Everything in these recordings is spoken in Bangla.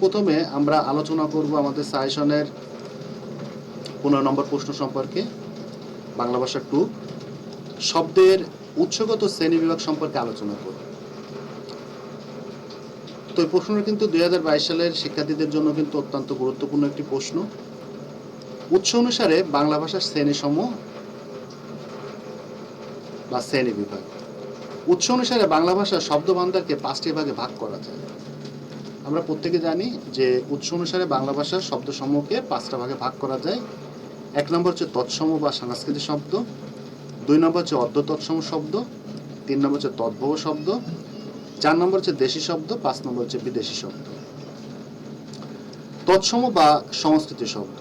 প্রথমে আমরা আলোচনা করব আমাদের সাজেশনের পনেরো নম্বর প্রশ্ন সম্পর্কে, বাংলা ভাষা টু। শব্দের উৎসগত শ্রেণি বিভাগ সম্পর্কে আলোচনা করব। তো এই প্রশ্নটা কিন্তু দুই সালের শিক্ষার্থীদের জন্য কিন্তু অত্যন্ত গুরুত্বপূর্ণ একটি প্রশ্ন। উৎস অনুসারে বাংলা ভাষার শ্রেণীসমূহ বা শ্রেণি বিভাগ উৎস অনুসারে বাংলা ভাষার শব্দ ভাণ্ডারকে পাঁচটি ভাগে ভাগ করা যায়। আমরা প্রত্যেকে জানি যে উৎস অনুসারে বাংলা ভাষার শব্দ সমূহকে পাঁচটা ভাগে ভাগ করা যায়। এক নম্বর হচ্ছে তৎসম বা সাংস্কৃতিক শব্দ, দুই নম্বর হচ্ছে অর্ধ তৎসম শব্দ, তিন নম্বর হচ্ছে তদ্ভব শব্দ, চার নম্বর হচ্ছে দেশি শব্দ, পাঁচ নম্বর হচ্ছে বিদেশি শব্দ। তৎসম বা সংস্কৃতি শব্দ,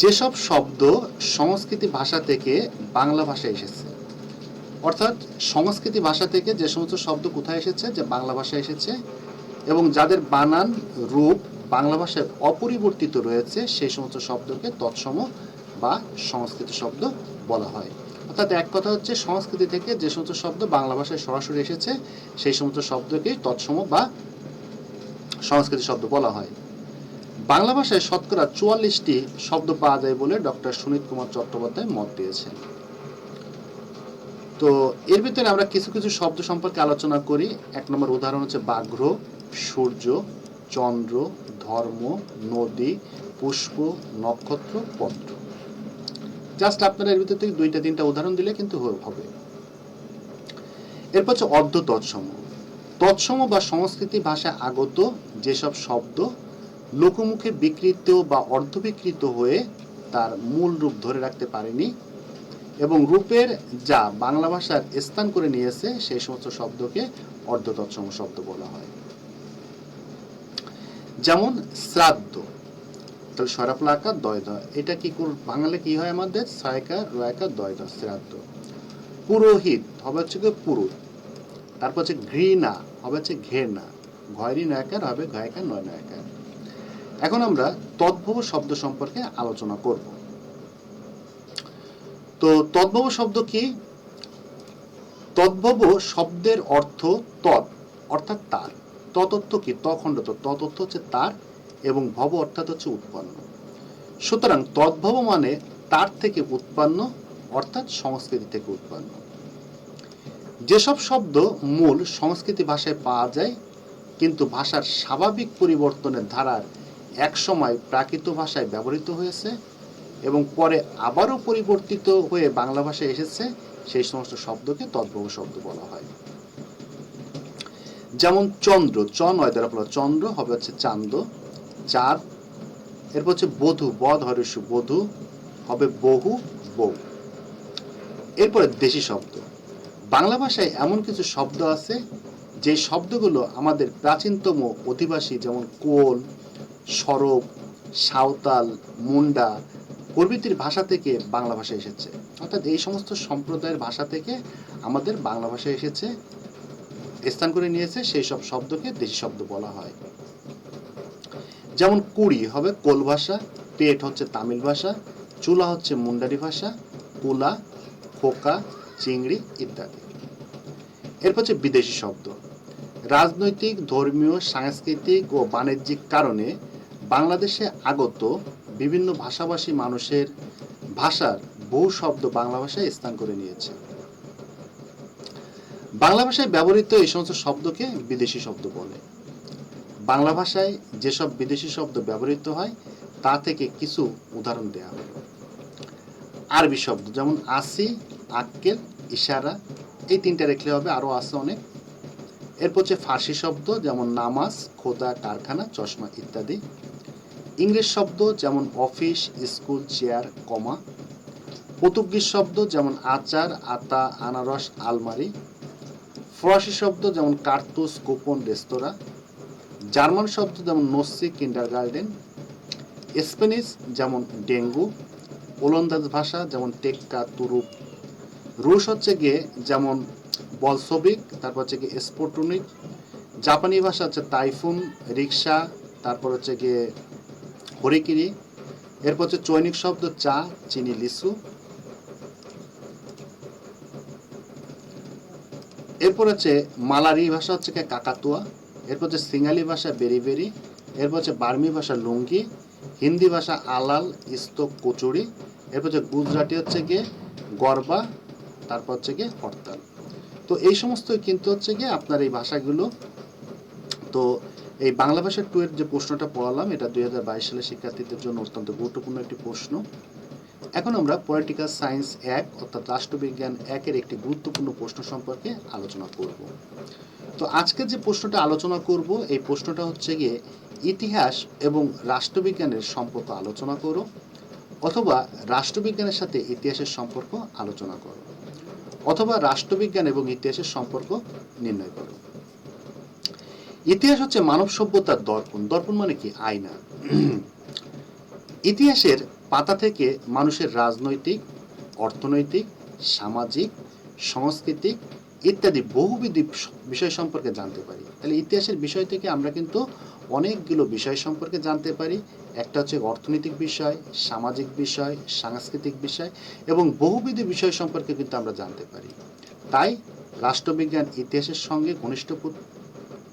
যেসব শব্দ সংস্কৃতি ভাষা থেকে বাংলা ভাষায় এসেছে, অর্থাৎ সংস্কৃতি ভাষা থেকে যে সমস্ত শব্দ কোথায় এসেছে, যে বাংলা ভাষায় এসেছে এবং যাদের বানান রূপ বাংলা ভাষায় অপরিবর্তিত রয়েছে, সেই সমস্ত শব্দকে তৎসম বা সংস্কৃত শব্দ বলা হয়। অর্থাৎ এক কথা হচ্ছে সংস্কৃতি থেকে যে সমস্ত শব্দ বাংলা ভাষায় সরাসরি এসেছে, সেই সমস্ত শব্দকেই তৎসম বা সংস্কৃত শব্দ বলা হয়। বাংলা ভাষায় শতকরা চুয়াল্লিশটি শব্দ পাওয়া যায় বলে ডক্টর সুনীত কুমার চট্টোপাধ্যায় মত দিয়েছেন। তো এর ভিতরে আমরা কিছু কিছু শব্দ সম্পর্কে আলোচনা করি। এক নম্বর উদাহরণ হচ্ছে বাঘ্র সূর্য, চন্দ্র, ধর্ম, নদী, পুষ্প, নক্ষত্র, পত্র। জাস্ট আপনারা এর ভিতর থেকে দুইটা, তিনটা উদাহরণ দিলে কিন্তু হবে। এরপর হচ্ছে অর্ধ তৎসম তৎসম বা সংস্কৃতি ভাষা আগত যেসব শব্দ লোকমুখে বিকৃত বা অর্ধবিকৃত হয়ে তার মূল রূপ ধরে রাখতে পারেনি এবং রূপের যা বাংলা ভাষার স্থান করে নিয়েছে, সেই সমস্ত শব্দকে অর্ধ তৎসম শব্দ বলা হয়। যেমন শ্রাদ্ধ। তাহলে সরাফলা আকার দয় দয় এটা কি বাংলা কি হয় আমাদের? ছয়কার রয়াকার দয় দয় শ্রাদ্ধ। পুরোহিত, হবে হচ্ছে কি পুরুষ। তারপর হচ্ছে ঘৃণা, হবে হচ্ছে ঘেনা ঘয়রি নয়াকার হবে ঘয়কার নয় নয়াকার। এখন আমরা তদ্ভব শব্দ সম্পর্কে আলোচনা করব। তো তদ্ভব শব্দ কি? তদ্ভব শব্দের অর্থ তৎ অর্থাৎ তার। ততত্ব কি? তখণ্ড তো ততত্ব হচ্ছে তার এবং ভব অর্থাৎ হচ্ছে উৎপন্ন। সুতরাং তদ্ভব মানে তার থেকে উৎপন্ন, অর্থাৎ সংস্কৃতি থেকে উৎপন্ন। যেসব শব্দ মূল সংস্কৃতি ভাষায় পাওয়া যায়, কিন্তু ভাষার স্বাভাবিক পরিবর্তনের ধারার একসময় প্রাকৃত ভাষায় ব্যবহৃত হয়েছে এবং পরে আবারও পরিবর্তিত হয়ে বাংলা ভাষায় এসেছে, সেই সমস্ত শব্দকে তদ্ভব শব্দ বলা হয়। যেমন চন্দ্র, চ নয় দ্বারা বলা চন্দ্র হবে হচ্ছে চান্দ, চাঁদ। এরপর হচ্ছে বধূ বধ হরেশু বধূ হবে বহু, বউ। এরপরে দেশি শব্দ। বাংলা ভাষায় এমন কিছু শব্দ আছে, যে শব্দগুলো আমাদের প্রাচীনতম অধিবাসী যেমন কোল, সরব, সাঁওতাল, মুন্ডা প্রভৃতির ভাষা থেকে বাংলা ভাষায় এসেছে। অর্থাৎ এই সমস্ত সম্প্রদায়ের ভাষা থেকে আমাদের বাংলা ভাষায় এসেছে। স্থান করে নিয়েছে, সেই সব শব্দকে দেশি শব্দ বলা হয়। যেমন কুড়ি হবে কোল ভাষা পেট হচ্ছে তামিল ভাষা, চুলা হচ্ছে মুন্ডারি ভাষা, কুলা, খোকা, চিংড়ি ইত্যাদি। এরপর হচ্ছে বিদেশি শব্দ। রাজনৈতিক, ধর্মীয়, সাংস্কৃতিক ও বাণিজ্যিক কারণে বাংলাদেশে আগত বিভিন্ন ভাষাভাষী মানুষের ভাষার বহু শব্দ বাংলা ভাষায় স্থান করে নিয়েছে। বাংলা ভাষায় ব্যবহৃত এই সমস্ত শব্দকে বিদেশি শব্দ বলে। বাংলা ভাষায় যেসব বিদেশি শব্দ ব্যবহৃত হয়, তা থেকে কিছু উদাহরণ দেওয়া হলো আরবি শব্দ, যেমন আসি, আক্কেল, ইশারা, এই তিনটা রেখলে হবে আরও আছে অনেক। এরপর হচ্ছে ফার্সি শব্দ, যেমন নামাজ, খোদা, কারখানা, চশমা ইত্যাদি। ইংরেজ শব্দ, যেমন office, school, chair, comma. Portuguese শব্দ, যেমন আচার, আতা, আনারস, আলমারি। ফরাসি শব্দ যেমন কার্তুস, কুপন, রেস্তোরাঁ। জার্মান শব্দ যেমন নসি কিন্ডার গার্ডেন স্প্যানিশ যেমন ডেঙ্গু। ওলন্দাজ ভাষা যেমন টেক্কা, তুরুপ। রুশ হচ্ছে গিয়ে যেমন বলসবিক তারপর হচ্ছে গিয়ে স্পোটুনিক। জাপানি ভাষা হচ্ছে তাইফুন রিক্সা, তারপর হচ্ছে গিয়ে হরিকিরি। এরপর হচ্ছে চৈনিক শব্দ চা, চিনি, লিচু। এরপর হচ্ছে মালারি ভাষা হচ্ছে গিয়ে কাকাতুয়া, এরপর হচ্ছে সিঙ্গালি ভাষা বেরি বেরি, এরপর হচ্ছে বার্মি ভাষা লুঙ্গি, হিন্দি ভাষা আলাল, ইস্তক, কচুরি, এরপর হচ্ছে গুজরাটি হচ্ছে গিয়ে গরবা, তারপর হচ্ছে গিয়ে হরতাল। তো এই সমস্ত কিন্তু হচ্ছে গিয়ে আপনার এই ভাষাগুলো, তো এই বাংলা ভাষার টু এর যে প্রশ্নটা পড়ালাম, এটা দুই সালের শিক্ষার্থীদের জন্য অত্যন্ত গুরুত্বপূর্ণ একটি প্রশ্ন। এখন আমরা পলিটিক্যাল সায়েন্স এক, অর্থাৎ রাষ্ট্রবিজ্ঞান একের একটি গুরুত্বপূর্ণ প্রশ্ন সম্পর্কে আলোচনা করব। তো আজকে যে প্রশ্নটা আলোচনা করব, এই প্রশ্নটা হচ্ছে গিয়ে, ইতিহাস এবং রাষ্ট্রবিজ্ঞানের সম্পর্ক আলোচনা করো, অথবা রাষ্ট্রবিজ্ঞানের সাথে ইতিহাসের সম্পর্ক আলোচনা করো, অথবা রাষ্ট্রবিজ্ঞান এবং ইতিহাসের সম্পর্ক নির্ণয় করো। ইতিহাস হচ্ছে মানব সভ্যতার দর্পণ। দর্পণ মানে কি? আয়না। ইতিহাসের পাতা থেকে মানুষের রাজনৈতিক, অর্থনৈতিক, সামাজিক, সাংস্কৃতিক ইত্যাদি বহুবিধ বিষয় সম্পর্কে জানতে পারি। তাহলে ইতিহাসের বিষয় থেকে আমরা কিন্তু অনেকগুলো বিষয় সম্পর্কে জানতে পারি। একটা হচ্ছে অর্থনৈতিক বিষয়, সামাজিক বিষয়, সাংস্কৃতিক বিষয় এবং বহুবিধ বিষয় সম্পর্কে কিন্তু আমরা জানতে পারি। তাই রাষ্ট্রবিজ্ঞান ইতিহাসের সঙ্গে ঘনিষ্ঠ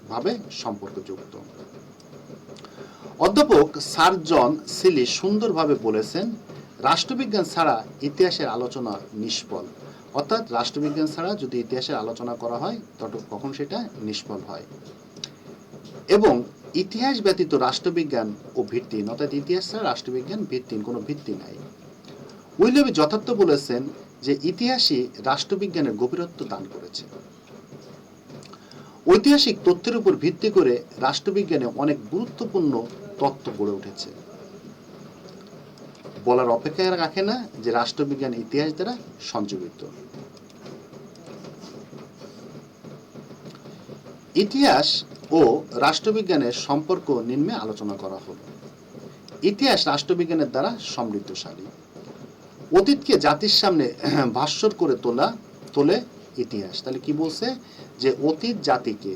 ভাবে সম্পর্কযুক্ত। অধ্যাপক স্যার জন সিলি সুন্দরভাবে বলেছেন, রাষ্ট্রবিজ্ঞান ছাড়া ইতিহাসের আলোচনা নিষ্ফল। অর্থাৎ রাষ্ট্রবিজ্ঞান ছাড়া যদি ইতিহাসের আলোচনা করা হয় তখন সেটা নিষ্ফল হয়। এবং ইতিহাস ব্যতীত রাষ্ট্রবিজ্ঞান ও ভিত্তিহীন, অর্থাৎ ইতিহাস ছাড়া রাষ্ট্রবিজ্ঞান ভিত্তিহীন, কোনো ভিত্তি নাই। উইলিয়াম যথার্থ বলেছেন যে, ইতিহাসই রাষ্ট্রবিজ্ঞানের গভীরত্ব দান করেছে। ঐতিহাসিক তথ্যের উপর ভিত্তি করে রাষ্ট্রবিজ্ঞানে অনেক গুরুত্বপূর্ণ তত্ত্ব গড়ে উঠেছে। বলার অপেক্ষা রাখে না যে রাষ্ট্রবিজ্ঞান ইতিহাস দ্বারা সঞ্জীবিত ইতিহাস ও রাষ্ট্রবিজ্ঞানের সম্পর্ক নিম্নে আলোচনা করা হল। ইতিহাস রাষ্ট্রবিজ্ঞানের দ্বারা সমৃদ্ধশালী। অতীতকে জাতির সামনে ভাস্বর করে তোলা তোলে ইতিহাস। তাহলে কি বলছে? যে অতীত জাতিকে,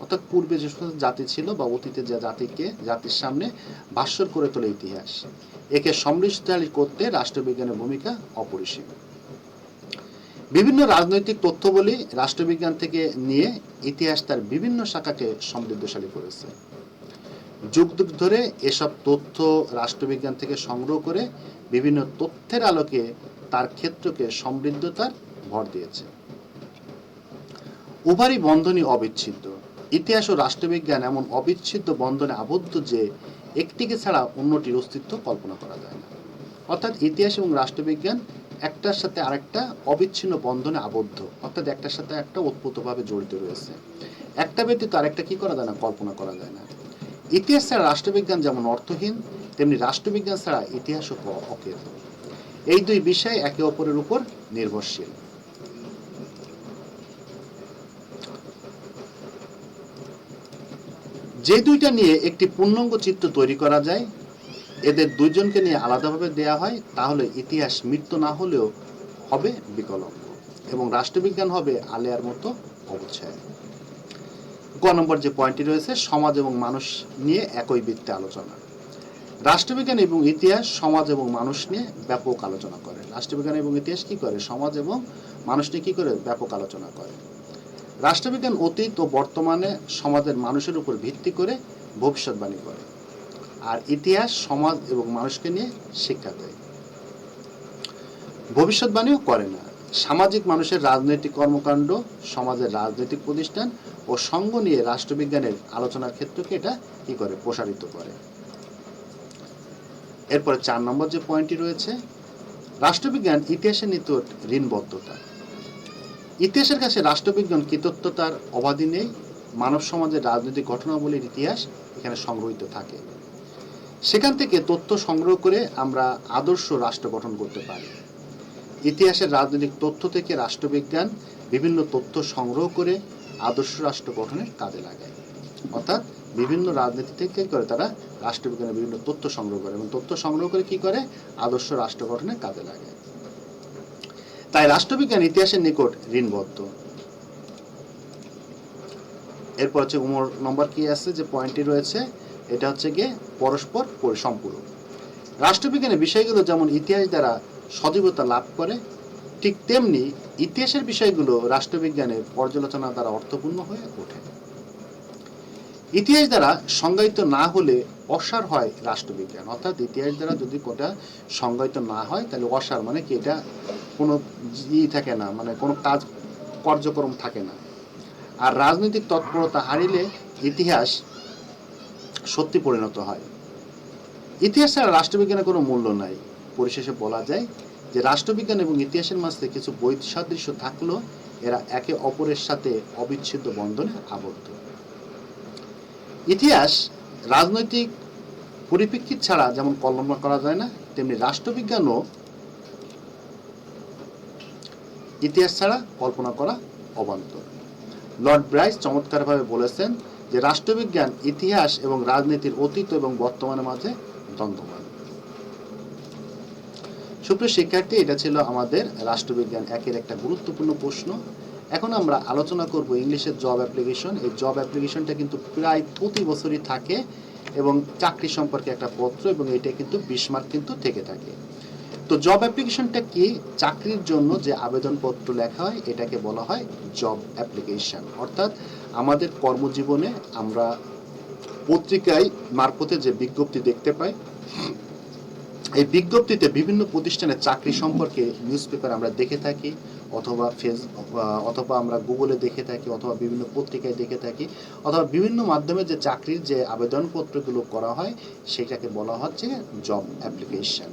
অর্থাৎ পূর্বে যে সমস্ত জাতি ছিল বা অতীতে যে জাতিকে, জাতির সামনে ভাস্বর করে তোলে ইতিহাস। একে সমৃদ্ধশালী করতে রাষ্ট্রবিজ্ঞানের ভূমিকা অপরিসীম। বিভিন্ন রাজনৈতিক তথ্যবলী রাষ্ট্রবিজ্ঞান থেকে নিয়ে ইতিহাস তার বিভিন্ন শাখাকে সমৃদ্ধশালী করেছে। যুগ যুগ ধরে এসব তথ্য রাষ্ট্রবিজ্ঞান থেকে সংগ্রহ করে বিভিন্ন তথ্যের আলোকে তার ক্ষেত্রকে সমৃদ্ধতার ভর দিয়েছে। উভয়ই বন্ধনই অবিচ্ছিন্ন ইতিহাস ও রাষ্ট্রবিজ্ঞান এমন অবিচ্ছিন্ন বন্ধনে আবদ্ধ যে, একটিকে ছাড়া অন্যটির অস্তিত্ব কল্পনা করা যায় না। অর্থাৎ ইতিহাস এবং রাষ্ট্রবিজ্ঞান একটার সাথে আরেকটা অবিচ্ছিন্ন বন্ধনে আবদ্ধ। অর্থাৎ একটার সাথে একটা ওতপ্রোতভাবে জড়িত রয়েছে। একটা ব্যতীত আরেকটা কি করা যায় না? কল্পনা করা যায় না। ইতিহাস ছাড়া রাষ্ট্রবিজ্ঞান যেমন অর্থহীন, তেমনি রাষ্ট্রবিজ্ঞান ছাড়া ইতিহাসও অকেত। এই দুই বিষয় একে অপরের উপর নির্ভরশীল। যে দুইটা নিয়ে একটি পূর্ণাঙ্গ চিত্র তৈরি করা যায়, এদের দুইজনকে নিয়ে আলাদাভাবে দেয়া হয়, তাহলে ইতিহাস মৃত্যু না হলেও হবে বিকলঙ্গ এবং রাষ্ট্রবিজ্ঞান হবে আলেয়ার মতো অবচ্ছায় গ নম্বর যে পয়েন্টটি রয়েছে, সমাজ এবং মানুষ নিয়ে একই বৃত্তে আলোচনা। রাষ্ট্রবিজ্ঞান এবং ইতিহাস সমাজ এবং মানুষ নিয়ে ব্যাপক আলোচনা করে। রাষ্ট্রবিজ্ঞান এবং ইতিহাস কি করে? সমাজ এবং মানুষ নিয়ে কি করে? ব্যাপক আলোচনা করে। রাষ্ট্রবিজ্ঞান অতীত ও বর্তমানে সমাজের মানুষের উপর ভিত্তি করে ভবিষ্যৎবাণী করে আর ইতিহাস, সমাজ এবং মানুষকে নিয়ে শিক্ষা দেয়। ভবিষ্যৎবাণীও করে না। সামাজিক মানুষের রাজনৈতিক কর্মকাণ্ড, সমাজের রাজনৈতিক প্রতিষ্ঠান ও সঙ্গ নিয়ে রাষ্ট্রবিজ্ঞানের আলোচনার ক্ষেত্রকে এটা কি করে? প্রসারিত করে। এরপরে চার নম্বর যে পয়েন্টটি রয়েছে, রাষ্ট্রবিজ্ঞান ইতিহাসের নিকট ঋণবদ্ধতা। ইতিহাসের কাছে রাষ্ট্রবিজ্ঞান কৃতত্বতার অবাধি নেই, মানব সমাজের রাজনৈতিক ঘটনাবলীর ইতিহাস এখানে সংগ্রহীত থাকে। সেখান থেকে তথ্য সংগ্রহ করে আমরা আদর্শ রাষ্ট্র গঠন করতে পারি। ইতিহাসের রাজনৈতিক তথ্য থেকে রাষ্ট্রবিজ্ঞান বিভিন্ন তথ্য সংগ্রহ করে আদর্শ রাষ্ট্র গঠনের কাজে লাগায়। অর্থাৎ বিভিন্ন রাজনীতি থেকে করে তারা রাষ্ট্রবিজ্ঞানের বিভিন্ন তথ্য সংগ্রহ করে এবং তথ্য সংগ্রহ করে কি করে? আদর্শ রাষ্ট্র গঠনের কাজে লাগায়। তাই রাষ্ট্রবিজ্ঞান, ইতিহাসের নিকট ঋণবদ্ধ। এরপর হচ্ছে উমর নম্বর কি আছে? যে পয়েন্টটি রয়েছে, এটা হচ্ছে গিয়ে পরস্পর সম্পূরক রাষ্ট্রবিজ্ঞানের বিষয়গুলো যেমন ইতিহাস দ্বারা সজীবতা লাভ করে, ঠিক তেমনি ইতিহাসের বিষয়গুলো রাষ্ট্রবিজ্ঞানের পর্যালোচনা দ্বারা অর্থপূর্ণ হয়ে ওঠে। ইতিহাস দ্বারা সংজ্ঞায়িত না হলে অসার হয় রাষ্ট্রবিজ্ঞান। অর্থাৎ ইতিহাস দ্বারা যদি কোটা সংজ্ঞায়িত না হয়, তাহলে অসার মানে কি? এটা কোনো ই থাকে না মানে কোনো কাজ, কার্যক্রম থাকে না। আর রাজনৈতিক তৎপরতা হারিলে ইতিহাস সত্যি পরিণত হয়। ইতিহাস ছাড়া রাষ্ট্রবিজ্ঞানের কোনো মূল্য নাই। পরিশেষে বলা যায় যে রাষ্ট্রবিজ্ঞান এবং ইতিহাসের মাঝে কিছু বৈসাদৃশ্য থাকলেও এরা একে অপরের সাথে অবিচ্ছেদ্য বন্ধনে আবদ্ধ। ইতিহাস রাজনৈতিক পরিপ্রেক্ষিত ছাড়া যেমন কল্পনা করা যায় না, তেমনি রাষ্ট্রবিজ্ঞানও ইতিহাস ছাড়া কল্পনা করা অবান্তর। লর্ড ব্রাইস চমৎকারভাবে বলেছেন যে রাষ্ট্রবিজ্ঞান, ইতিহাস এবং রাজনীতির অতীত এবং বর্তমানের মাঝে দ্বন্দ্বমান সুপ্রিয় শিক্ষার্থী, এটা ছিল আমাদের রাষ্ট্রবিজ্ঞান একের একটা গুরুত্বপূর্ণ প্রশ্ন। এখন আমরা আলোচনা করব ইংলিশের জব অ্যাপ্লিকেশন। এই জব অ্যাপ্লিকেশনটা কিন্তু প্রায় প্রতি বছরই থাকে এবং চাকরি সম্পর্কে একটা পত্র এবং এটা কিন্তু বিশ মার্ক কিন্তু থেকে থাকে। তো জব অ্যাপ্লিকেশনটা কি? চাকরির জন্য যে আবেদনপত্র লেখা হয়, এটাকে বলা হয় জব অ্যাপ্লিকেশন। অর্থাৎ আমাদের কর্মজীবনে আমরা পত্রিকায় মারফতে যে বিজ্ঞপ্তি দেখতে পাই, এই বিজ্ঞপ্তিতে বিভিন্ন প্রতিষ্ঠানের চাকরি সম্পর্কে নিউজ পেপার আমরা দেখে থাকি অথবা ফেস অথবা আমরা গুগলে দেখে থাকি, অথবা বিভিন্ন পত্রিকায় দেখে থাকি, অথবা বিভিন্ন মাধ্যমে যে চাকরির যে আবেদনপত্রগুলো করা হয়, সেটাকে বলা হচ্ছে জব অ্যাপ্লিকেশন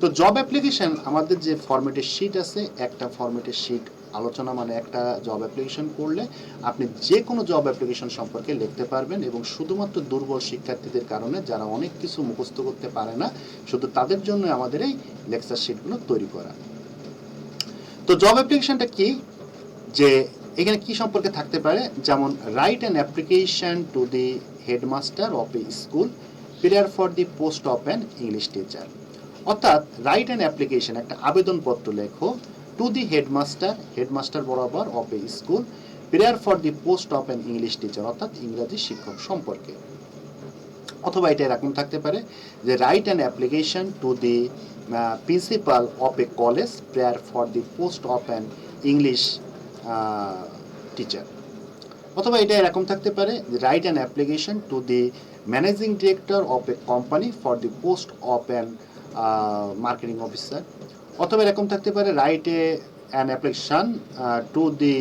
তো জব অ্যাপ্লিকেশন আমাদের যে ফরম্যাটের শিট আছে, একটা ফরম্যাটের শিট আলোচনা মানে একটা জব অ্যাপ্লিকেশন করলে আপনি যে কোনো জব অ্যাপ্লিকেশন সম্পর্কে লিখতে পারবেন এবং শুধুমাত্র দুর্বল শিক্ষার্থীদের কারণে যারা অনেক কিছু মুখস্থ করতে পারে না, শুধু তাদের জন্য আমাদের এই লেকচার শিটগুলো তৈরি করা। তো জব অ্যাপ্লিকেশনটা কি? যে এখানে কি সম্পর্কে থাকতে পারে? যেমন write an application to the headmaster of a school prayer for the post of an English teacher অর্থাৎ রাইট অ্যান অ্যাপ্লিকেশন একটা আবেদনপত্র লেখো টু দি হেডমাস্টার হেডমাস্টার বরাবর of a school prayer for the post of an English teacher অর্থাৎ ইংরাজি শিক্ষক সম্পর্কে। অথবা এটা এরকম থাকতে পারে যে write an application to the principal of a college prayer for the post of an English teacher অথবা এটা এরকম থাকতে পারে write an application to the managing director of a company for the post of an marketing officer অথবা এরকম থাকতে পারে write a an application to the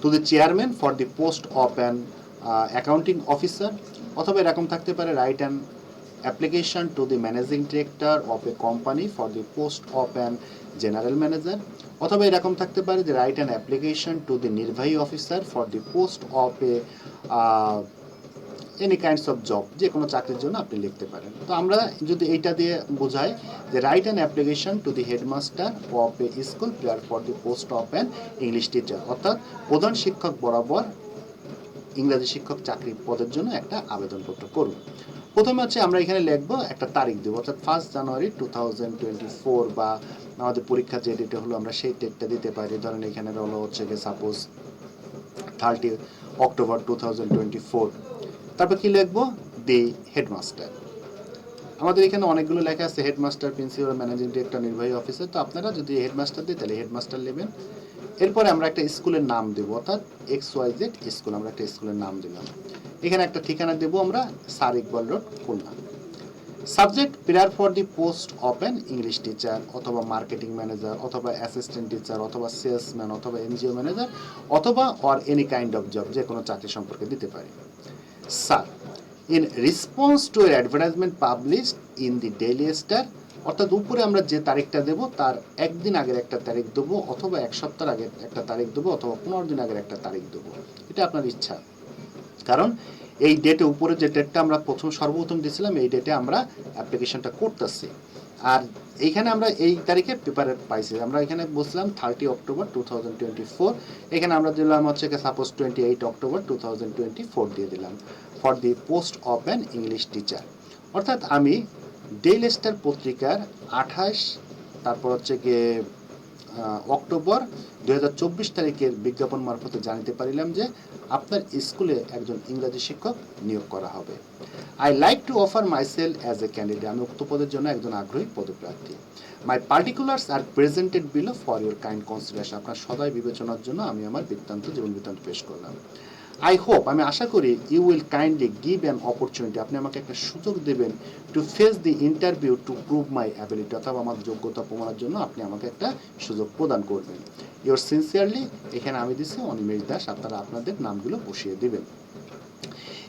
to the chairman for the post of an accounting officer অথবা এরকম থাকতে পারে write an application to the managing director of a company for the post of an general manager অথবা এরকম থাকতে পারে যে write an application to the নির্বাহী officer for the post of a any kinds of job যে কোনো চাকরির জন্য আপনি লিখতে পারেন। তো আমরা যদি এইটা দিয়ে বোঝাই যে write an application to the headmaster of a school prayer for the post of an English teacher অর্থাৎ প্রধান শিক্ষক বরাবর ইংরাজি শিক্ষক চাকরি পদের জন্য একটা আবেদনপত্র করুন। প্রথমে হচ্ছে আমরা এখানে লিখব একটা তারিখ দেবো, অর্থাৎ first January two thousand twenty four বা আমাদের পরীক্ষা যে ডেটে হলো আমরা সেই ডেটটা দিতে পারি। ধরেন এখানে হলো হচ্ছে গিয়ে suppose thirty October two thousand twenty four তারপর কি লিখব? দি হেডমাস্টার আমাদের এখানে অনেকগুলো লেখা আছে হেডমাস্টার প্রিন্সিপাল ম্যানেজিং ডিরেক্টর নির্বাহী অফিসার তো আপনারা যদি হেডমাস্টার দিই তাহলে হেডমাস্টার নেবেন। এরপরে আমরা একটা স্কুলের নাম দেবো, অর্থাৎ এক্স ওয়াই জেড স্কুল, আমরা একটা স্কুলের নাম দিলাম। এখানে একটা ঠিকানা দেবো আমরা, sir Iqbal road, Khulna. Subject prayer for the post of an English teacher অথবা মার্কেটিং ম্যানেজার অথবা অ্যাসিস্ট্যান্ট টিচার অথবা সেলসম্যান অথবা এনজিও ম্যানেজার অথবা or any kind of job যে কোনো চাকরি সম্পর্কে দিতে পারি। স্যার ইন রেসপন্স টু এর advertisement published in the daily star অর্থাৎ উপরে আমরা যে তারিখটা দেবো, তার একদিন আগের একটা তারিখ দেবো অথবা এক সপ্তাহ আগের একটা তারিখ দেবো অথবা পনেরো দিন আগের একটা তারিখ দেবো। এটা আপনার ইচ্ছা। কারণ এই ডেটে উপরে যে ডেটটা আমরা প্রথম সর্বপ্রথম দিয়েছিলাম, এই ডেটে আমরা অ্যাপ্লিকেশনটা করতেছি। আর এইখানে আমরা এই তারিখে পেপারে পাইছি। আমরা এখানে বসলাম thirty October two thousand twenty four এখানে আমরা দিলাম হচ্ছে suppose twenty eight October two thousand twenty four দিয়ে দিলাম। For the post of an English teacher অর্থাৎ আমি ডেইলি স্টার পত্রিকার আঠাশ, তারপর হচ্ছে গিয়ে অক্টোবর দু হাজার চব্বিশ তারিখের বিজ্ঞাপন মারফতে জানিতে পারিলাম যে আপনার স্কুলে একজন ইংরাজি শিক্ষক নিয়োগ করা হবে। I like to offer my self as a candidate আমি উক্ত পদের জন্য একজন আগ্রহী পদপ্রার্থী। My particulars are presented below for your kind consideration আপনার সদয় বিবেচনার জন্য আমি আমার বৃত্তান্ত জীবন বৃত্তান্ত পেশ করলাম। আই হোপ আমি আশা করি you will kindly give an opportunity আপনি আমাকে একটা সুযোগ দেবেন to face the interview to prove my ability অথবা আমার যোগ্যতা প্রমাণের জন্য আপনি আমাকে একটা সুযোগ প্রদান করবেন। ইউর সিনসিয়ারলি এখানে আমি দিচ্ছি অনিমেষ দাস, আপনারা আপনাদের নামগুলো বসিয়ে দিবেন।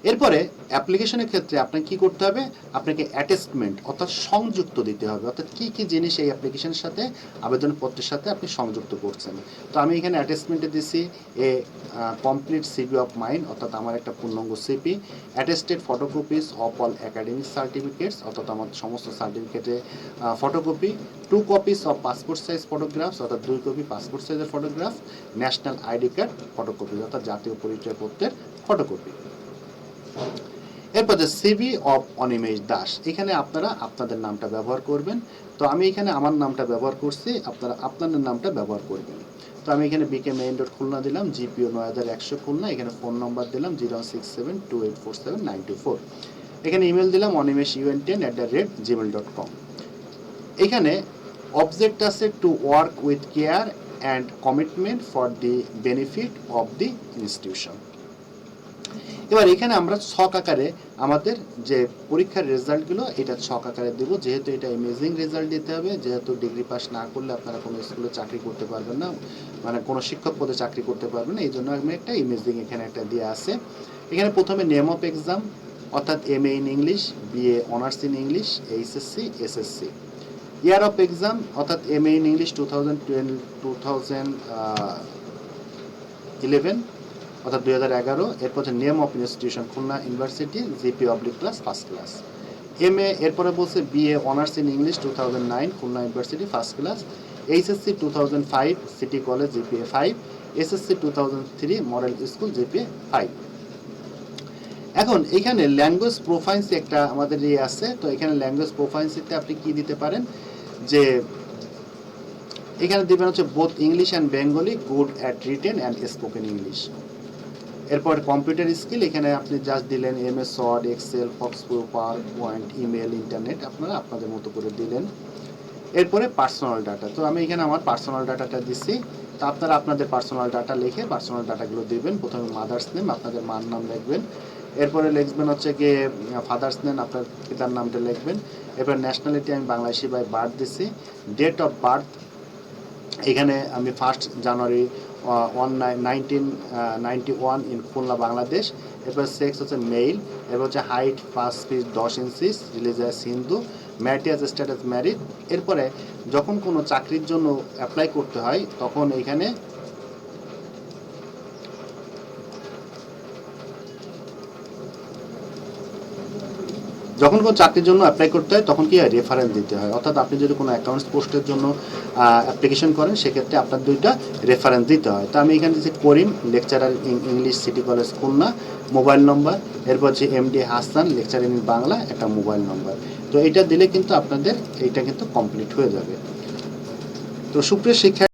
এরপরে অ্যাপ্লিকেশনের ক্ষেত্রে আপনাকে কি করতে হবে? আপনাকে অ্যাটেস্টমেন্ট অর্থাৎ সংযুক্ত দিতে হবে। অর্থাৎ কি কি জিনিস এই অ্যাপ্লিকেশনের সাথে, আবেদনপত্রের সাথে আপনি সংযুক্ত করছেন? তো আমি এখানে অ্যাটেস্টমেন্টে দিছি a complete CV of mine অর্থাৎ আমার একটা পূর্ণাঙ্গ CV attested photocopies of all academic certificates অর্থাৎ আমার সমস্ত সার্টিফিকেটে photocopy two copies of passport size photographs অর্থাৎ দুই কপি পাসপোর্ট সাইজের photograph national ID card photocopy অর্থাৎ জাতীয় পরিচয়পত্রের ফটোকপি এরপর সিভি অফ অনিমেষ দাস এখানে আপনারা আপনাদের নামটা ব্যবহার করবেন। তো আমি এখানে আমার নামটা ব্যবহার করছি, আপনারা আপনাদের নামটা ব্যবহার করবেন। তো আমি এখানে বিকে মেইন ডট খুলনা দিলাম জিপিও নয় হাজার একশো খুলনা, এখানে ফোন নম্বর দিলাম zero six seven two eight four seven nine two four এখানে ইমেল দিলাম Animesh UN ten at the rate Gmail dot com এখানে অবজেক্ট আছে to work with care and commitment for the benefit of the institution এবার এখানে আমরা ছক আকারে আমাদের যে পরীক্ষার রেজাল্টগুলো এটা ছক আকারে দেবো। যেহেতু এটা ইমেজিং রেজাল্ট দিতে হবে, যেহেতু ডিগ্রি পাস না করলে আপনারা কোনো স্কুলে চাকরি করতে পারবেন না মানে কোনো শিক্ষক পদে চাকরি করতে পারবেন না এই জন্য আমি একটা ইমেজিং এখানে একটা দিয়ে আছে। এখানে প্রথমে নেম অফ এক্সাম অর্থাৎ M A in English BA honours in English HSC SSC year of exam অর্থাৎ M A in English two thousand twelve two thousand eleven অর্থাৎ দুই হাজার এগারো, এরপর হচ্ছে name of institution Khulna university GP oblique class first class M A এরপরে বলছে BA honours in English two thousand nine Khulna university first class HSC two thousand five city college GPA five SSC two thousand three model school GPA five এখন এখানে ল্যাঙ্গুয়েজ প্রোফাইন্সি একটা আমাদের ইয়ে আছে, তো এখানে ল্যাঙ্গুয়েজ প্রোফাইন্সিতে আপনি কি দিতে পারেন? যে এখানে দিবেন হচ্ছে both English and Bengali good at written and spoken English এরপর কম্পিউটার স্কিল এখানে আপনি জাস্ট দিলেন M S Word Excel Fox PowerPoint email internet আপনারা আপনাদের মতো করে দিলেন। এরপরে পার্সোনাল ডাটা তো আমি এখানে আমার পার্সোনাল ডাটাটা দিচ্ছি তো আপনারা আপনাদের পার্সোনাল ডাটা লিখে পার্সোনাল ডাটাগুলো দিবেন। প্রথমে মাদার্স নেম আপনাদের মার নাম লিখবেন। এরপরে লিখবেন হচ্ছে গিয়ে ফাদার্স নেম আপনার পিতার নামটা লিখবেন। এরপর ন্যাশনালিটি আমি বাংলাদেশি বাই বার্থ দিচ্ছি ডেট অফ বার্থ এখানে আমি first January one nineteen ninety one in Khulna, Bangladesh. এরপর সেক্স হচ্ছে মেইল এরপর হচ্ছে হাইট ফার্স্ট ফিস দশ inches religious Hindu marital status married এরপরে যখন কোনো চাকরির জন্য অ্যাপ্লাই করতে হয়, তখন এখানে যখন কোনো চাকরির জন্য অ্যাপ্লাই করতে হয়, তখন কি হয়? রেফারেন্স দিতে হয়। অর্থাৎ আপনি যদি কোনো অ্যাকাউন্টস পোস্টের জন্য অ্যাপ্লিকেশন করেন, সেক্ষেত্রে আপনার দুইটা রেফারেন্স দিতে হয়। তো আমি এখানে যে Karim lecturer in English city college Khulna mobile number এরপর হচ্ছে MD Hasan lecture in Bangla, একটা মোবাইল নম্বর তো এটা দিলে কিন্তু আপনাদের, এইটা কিন্তু কমপ্লিট হয়ে যাবে। তো সুপ্রিয় শিক্ষা